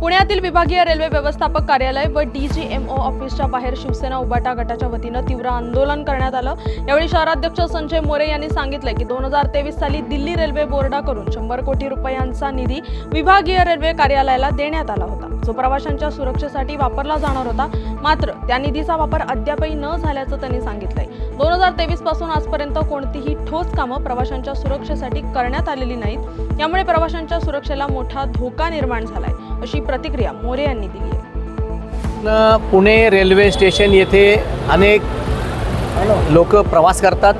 पुण्यातील विभागीय रेल्वे व्यवस्थापक कार्यालय व डीजीएमओ ऑफिसच्या बाहेर शिवसेना उबाटा गटाच्या वतीनं तीव्र आंदोलन करण्यात आलं. यावेळी शहराध्यक्ष संजय मोरे यांनी सांगितलं की दोन हजार तेवीस साली दिल्ली रेल्वे बोर्डाकडून शंभर कोटी रुपयांचा निधी विभागीय रेल्वे कार्यालयाला देण्यात आला होता. जो प्रवाशांच्या सुरक्षेसाठी वापरला जाणार होता मात्र त्या निधीचा वापर अद्यापही न झाल्याचं त्यांनी सांगितलंय. दोन हजार तेवीसपासून आजपर्यंत कोणतीही ठोस कामं प्रवाशांच्या सुरक्षेसाठी करण्यात आलेली नाहीत. यामुळे प्रवाशांच्या सुरक्षेला मोठा धोका निर्माण झालाय अशी प्रतिक्रिया मोरे यांनी दिली आहे. पुणे रेल्वे स्टेशन येथे अनेक लोक प्रवास करतात.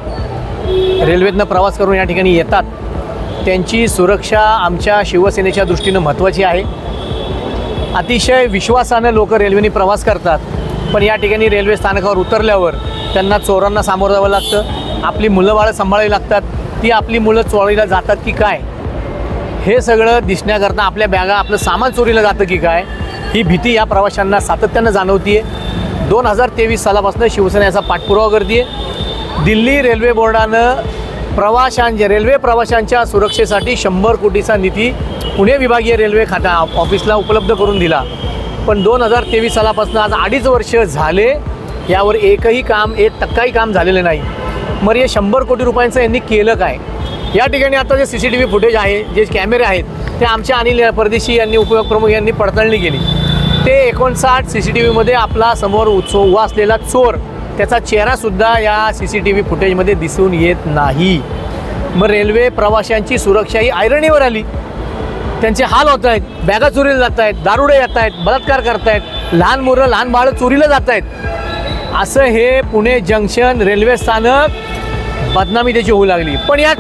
रेल्वेतनं प्रवास करून या ठिकाणी येतात. त्यांची सुरक्षा आमच्या शिवसेनेच्या दृष्टीनं महत्त्वाची आहे. अतिशय विश्वासानं लोक रेल्वेने प्रवास करतात. पण या ठिकाणी रेल्वे स्थानकावर उतरल्यावर त्यांना चोरांना सामोरं जावं लागतं. आपली मुलं बाळं सांभाळावी लागतात. ती आपली मुलं चोरीला जातात की काय? हे सगळं दिसण्याकरता आपल्या बॅगा आपलं सामान चोरीला जातं की काय? ही भीती या प्रवाशांना सातत्यानं जाणवतीये. दोन हजार तेवीस सालापासून शिवसेना याचा पाठपुरावा करते दिल्ली रेल्वे बोर्डानं प्रवाशांच्या रेल्वे प्रवाशांच्या सुरक्षेसाठी शंभर कोटीचा निधी पुणे विभागीय रेल्वे खाता ऑफिसला उपलब्ध करून दिला. पण दोन हजार तेवीस सालापासून आज अडीच वर्ष झाले यावर एकही काम एक टक्काही काम झालेलं नाही. मग हे शंभर कोटी रुपयांचं यांनी केलं काय? या ठिकाणी आता जे C C T V footage आहे जे कॅमेरे आहेत ते आमच्या अनिल परदेशी यांनी उपयोग प्रमुख यांनी पडताळणी केली. ते एकोणसाठ सी सी टी व्हीमध्ये आपला समोर उत्सव उभा असलेला चोर त्याचा चेहरासुद्धा या सी सी टी व्ही फुटेजमध्ये दिसून येत नाही. मग रेल्वे प्रवाशांची सुरक्षा ही ऐरणीवर आली. त्यांचे हाल होत आहेत बॅगा चोरीला जात आहेत दारुडे येत आहेत बलात्कार करतायत लहान मुलं लहान बाळं चोरीला जात आहेत. असं हे पुणे जंक्शन रेल्वे स्थानक बदनामी त्याची होऊ लागली. पण या